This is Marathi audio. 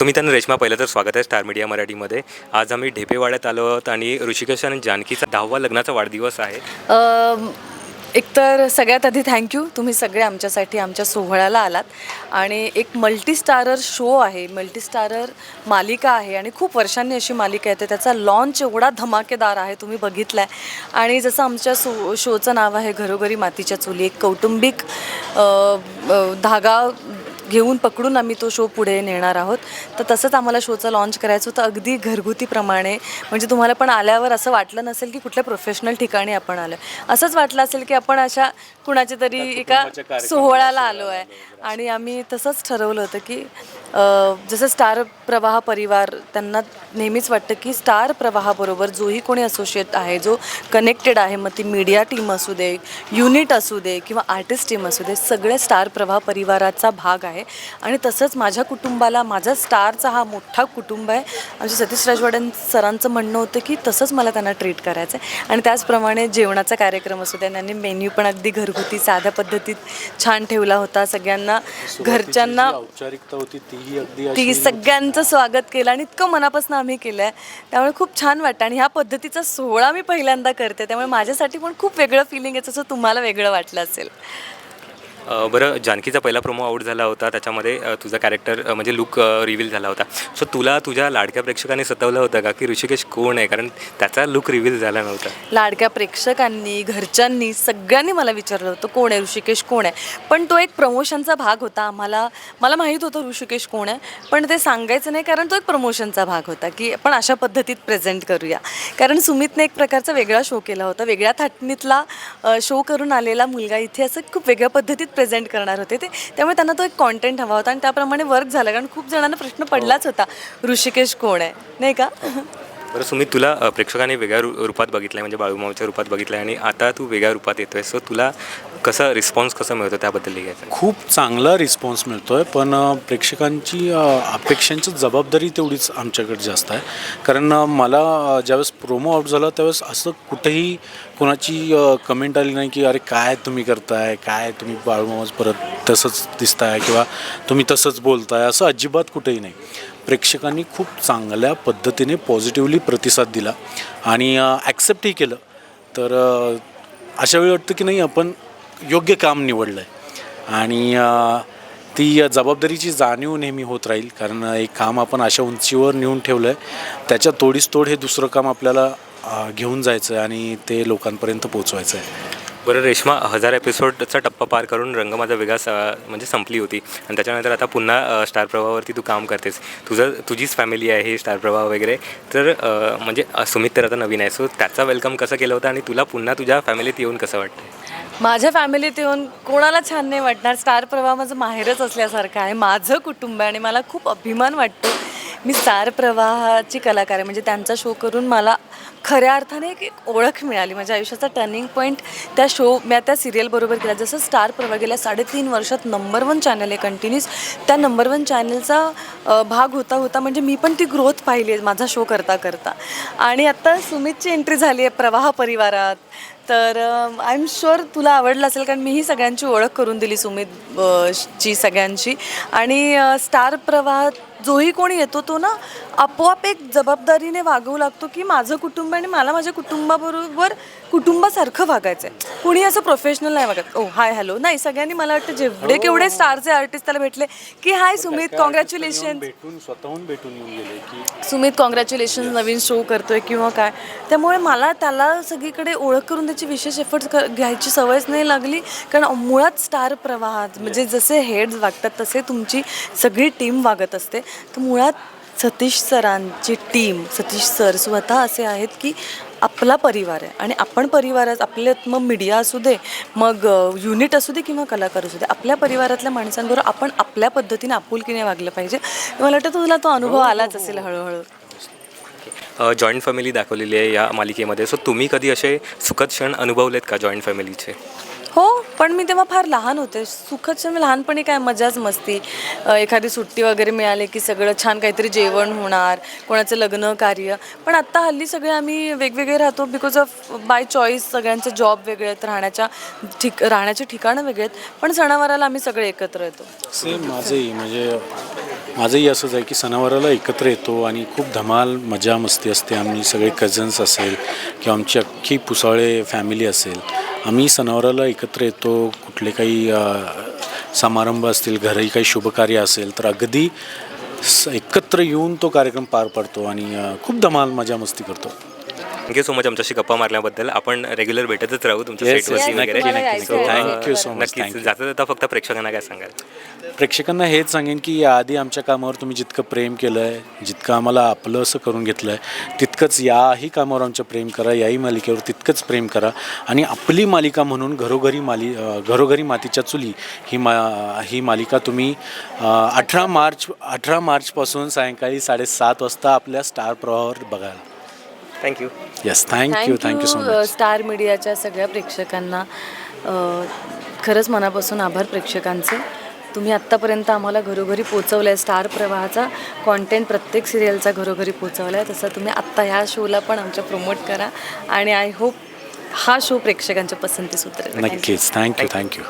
तुम्ही त्यांना रेश्मा पहिलं तर स्वागत आहे स्टार मीडिया मराठीमध्ये. आज आम्ही ढेपेवाड्यात आलो आहोत आणि ऋषिकेश आणि जानकीचा दहावा लग्नाचा वाढदिवस आहे. एकतर सगळ्यात आधी थँक्यू तुम्ही सगळे आमच्यासाठी आमच्या सोहळ्याला आलात. आणि एक मल्टीस्टारर शो आहे. मल्टीस्टारर मालिका आहे आणि खूप वर्षांनी अशी मालिका येते. त्याचा लॉन्च एवढा धमाकेदार आहे तुम्ही बघितला आहे आणि जसं आमच्या सो शोचं नाव आहे घरोघरी मातीच्या चुली एक कौटुंबिक धागा घेऊन पकडून आम्ही तो शो पुढे नेणार आहोत. तर तसंच आम्हाला शोचं लॉन्च करायचं होतं. अगदी घरगुतीप्रमाणे. म्हणजे तुम्हाला पण आल्यावर असं वाटलं नसेल की कुठल्या प्रोफेशनल ठिकाणी आपण आलो असंच वाटलं असेल की आपण अशा कुणाच्या तरी एका सोहळ्याला आलो आहे आणि आम्ही तसंच ठरवलं होतं की जसं स्टार प्रवाह परिवार त्यांना नेहमीच वाटतं की स्टार प्रवाहाबरोबर जोही कोणी असोसिएट आहे जो कनेक्टेड आहे मग ती मीडिया टीम असू दे युनिट असू दे किंवा आर्टिस्ट टीम असू दे सगळे स्टार प्रवाह परिवाराचा भाग आहे. आणि तसंच माझ्या कुटुंबाला माझा स्टारचा हा मोठा कुटुंब आहे. आमच्या सतीश राजवाड्यां सरांचं म्हणणं होतं की तसंच मला त्यांना ट्रीट करायचं आहे. आणि त्याचप्रमाणे जेवणाचा कार्यक्रम असू द्या त्यांनी मेन्यू पण अगदी घरगुती साध्या पद्धतीत छान ठेवला होता. सगळ्यांना घरच्यांना औपचारिकता होती तीही अगदी ती सगळ्यांचं स्वागत केलं आणि इतकं मनापासून आम्ही केलं आहे त्यामुळे खूप छान वाटतं आणि ह्या पद्धतीचा सोहळा मी पहिल्यांदा करते. त्यामुळे माझ्यासाठी पण खूप वेगळं फिलिंग आहे जसं तुम्हाला वेगळं वाटलं असेल. बरं जानकीचा पहिला प्रोमो आउट झाला होता. त्याच्यामध्ये तुझा कॅरेक्टर म्हणजे लुक रिव्हील झाला होता. सो तुला तुझ्या लाडक्या प्रेक्षकांनी सतवलं होतं का? की ऋषिकेश कोण आहे? कारण त्याचा लुक रिव्हील झाला नव्हता. लाडक्या प्रेक्षकांनी घरच्यांनी सगळ्यांनी मला विचारलं होतं कोण आहे ऋषिकेश कोण आहे? पण तो एक प्रमोशनचा भाग होता. आम्हाला मला माहीत होतं ऋषिकेश कोण आहे पण ते सांगायचं नाही कारण तो एक प्रमोशनचा भाग होता की आपण अशा पद्धतीत प्रेझेंट करूया. कारण सुमितने एक प्रकारचा वेगळा शो केला होता. वेगळ्या थाटणीतला शो करून आलेला मुलगा इथे असं खूप वेगळ्या पद्धतीत प्रेझेंट करणार होते ते. त्यामुळे त्यांना तो एक कॉन्टेंट हवा होता आणि त्याप्रमाणे वर्क झाला. कारण खूप जणांना प्रश्न पडलाच होता ऋषिकेश कोण आहे? नाही का? बरं सुमित तुला प्रेक्षकाने वेगळ्या रू रूपात बघितलं आहे म्हणजे बाळूमावच्या रूपात बघितलं आहे आणि आता तू वेगळ्या रूपात येतो आहे सो तुला कसा रिस्पॉन्स कसा मिळतो त्याबद्दल लिहायचं? खूप चांगला रिस्पॉन्स मिळतोय पण प्रेक्षकांची अपेक्षांची जबाबदारी तेवढीच आमच्याकडे जास्त आहे. कारण मला ज्यावेळेस प्रोमो आउट झाला त्यावेळेस असं कुठेही कोणाची कमेंट आली नाही की अरे काय तुम्ही करताय? काय तुम्ही बाळूमामाच परत तसंच दिसताय किंवा तुम्ही तसंच बोलताय? असं अजिबात कुठेही नाही. प्रेक्षकांनी खूप चांगल्या पद्धतीने पॉझिटिव्हली प्रतिसाद दिला. आणि ॲक्सेप्टही केलं. तर अशा वेळी वाटतं की नाही आपण योग्य काम निवडलं आहे आणि ती जबाबदारीची जाणीव नेहमी होत राहील. कारण एक काम आपण अशा उंचीवर नेऊन ठेवलं आहे त्याच्या तोडीस तोड हे दुसरं काम आपल्याला घेऊन जायचं आहे आणि ते लोकांपर्यंत पोचवायचं आहे बरं रेश्मा हजार एपिसोडचा टप्पा पार करून रंग माझा वेगळा स म्हणजे संपली होती. आणि त्याच्यानंतर आता पुन्हा स्टार प्रवाहावरती तू काम करतेस. तुझं तुझीच फॅमिली आहे स्टार प्रवाह वगैरे. तर म्हणजे सुमित तर आता नवीन आहे. सो त्याचा वेलकम कसं केलं होतं आणि तुला पुन्हा तुझ्या फॅमिलीत येऊन कसं वाटतं माझ्या फॅमिलीत येऊन कोणाला छान नाही वाटणार. स्टार प्रवाह माझं माहेरच असल्यासारखं आहे. माझं कुटुंब आहे आणि मला खूप अभिमान वाटतो. मी स्टार प्रवाहाची कलाकार आहे. म्हणजे त्यांचा शो करून मला खऱ्या अर्थाने एक ओळख मिळाली. माझ्या आयुष्याचा टर्निंग पॉईंट त्या शो मी त्या सिरियलबरोबर केला. जसं स्टार प्रवाह गेल्या साडेतीन वर्षात नंबर वन चॅनल आहे कंटिन्यूस त्या नंबर वन चॅनलचा भाग होता होता म्हणजे मी पण ती ग्रोथ पाहिली आहे माझा शो करता करता. आणि आत्ता सुमितची एंट्री झाली आहे प्रवाह परिवारात. तर आय एम शुअर तुला आवडलं असेल कारण मीही सगळ्यांची ओळख करून दिली सुमित ची सगळ्यांची. आणि स्टार प्रवाहात जोही कोणी येतो तो ना आपोआप एक जबाबदारीने वागवू लागतो की माझं कुटुंब आणि मला माझ्या कुटुंबाबरोबर कुटुंबासारखं वागायचं आहे कुणी असं प्रोफेशनल नाही वागत. ओ हाय हॅलो नाही सगळ्यांनी मला वाटतं जेवढे केवढे स्टारचे आर्टिस्ट त्याला भेटले की हाय सुमित कॉंग्रॅच्युलेशन भेटून स्वतःहून भेटून येऊन गेले की सुमित कॉंग्रॅच्युलेशन नवीन शो करतोय किंवा काय. त्यामुळे मला त्याला सगळीकडे ओळख करून त्याची विशेष एफर्ट्स घ्यायची सवयच नाही लागली. कारण मुळात स्टार प्रवाहात म्हणजे जसे हेड्स वागतात तसे तुमची सगळी टीम वागत असते. तर मुळात सतीश सरांची टीम सतीश सर स्वतः असे आहेत की आपला परिवार आहे आणि आपण परिवारात आपल्यात मग मीडिया असू दे मग युनिट असू दे किंवा कलाकार असू दे आपल्या परिवारातल्या माणसांबरोबर आपण आपल्या पद्धतीने आपुलकीने वागलं पाहिजे. मला वाटतं तुला तो अनुभव आलाच असेल हळूहळू. जॉईंट फॅमिली दाखवलेली आहे या मालिकेमध्ये. सो तुम्ही कधी असे सुखद क्षण अनुभवलेत का जॉईंट फॅमिलीचे हो पण मी तेव्हा फार लहान होते. सुखद म्हणजे लहानपणी काय मजाच मस्ती. एखादी सुट्टी वगैरे मिळाली की सगळं छान काहीतरी जेवण होणार कोणाचं लग्न कार्य. पण आत्ता हल्ली सगळे आम्ही वेगवेगळे राहतो बिकॉज ऑफ बाय चॉईस सगळ्यांचे जॉब वेगळे आहेत राहण्याच्या ठिक राहण्याचे ठिकाणं वेगळे आहेत. पण सणावाराला आम्ही सगळे एकत्र येतो. सेम माझंही म्हणजे माझंही असंच आहे की सणावाराला एकत्र येतो आणि खूप धमाल मजा मस्ती असते. आम्ही सगळे कझन्स असेल किंवा आमची अख्खी पुसाळे फॅमिली असेल. आम्ही सणावाराला एकत्र येतो कुठले काही समारंभ असतील घरही काही शुभकार्य असेल तर अगदी स- एकत्र येऊन तो कार्यक्रम पार पडतो आणि खूप धमाल मजा मस्ती करतो. थँक्यू सो मच आमच्याशी गप्पा मारल्याबद्दल. आपण रेग्युलर भेटतच राहू तुमच्या Yes, सेटवरती yes, वगैरे. नक्की, नक्की, So, नक्की. अ, Thank you so much, नक्कीच. thank you. जाता जाता फक्त प्रेक्षकांना काय सांगाल? प्रेक्षकांना हेच सांगेन की याआधी आमच्या कामावर तुम्ही जितकं प्रेम केलं आहे जितकं आम्हाला आपलं असं करून घेतलं आहे तितकंच याही कामावर आमचं प्रेम करा याही मालिकेवर तितकंच प्रेम करा. आणि आपली मालिका म्हणून घरोघरी माली अ, घरोघरी मातीच्या चुली ही मा ही मालिका तुम्ही अठरा मार्च अठरा मार्चपासून सायंकाळी साडेसात वाजता आपल्या स्टार प्रवाहावर बघायला. Thank you yes thank you thank you so much star मीडियाच्या सगळ्या प्रेक्षकांना. अ, खरंच मनापासून आभार प्रेक्षकांचे. तुम्ही आत्तापर्यंत आम्हाला घरोघरी पोचवलं आहे स्टार प्रवाहाचा कॉन्टेंट प्रत्येक सिरियलचा घरोघरी पोचवला आहे तसं तुम्ही आत्ता ह्या शोला पण आमच्या प्रमोट करा. आणि आय होप हा शो प्रेक्षकांच्या पसंतीस उतरेल. Thank you. नक्कीच थँक्यू थँक्यू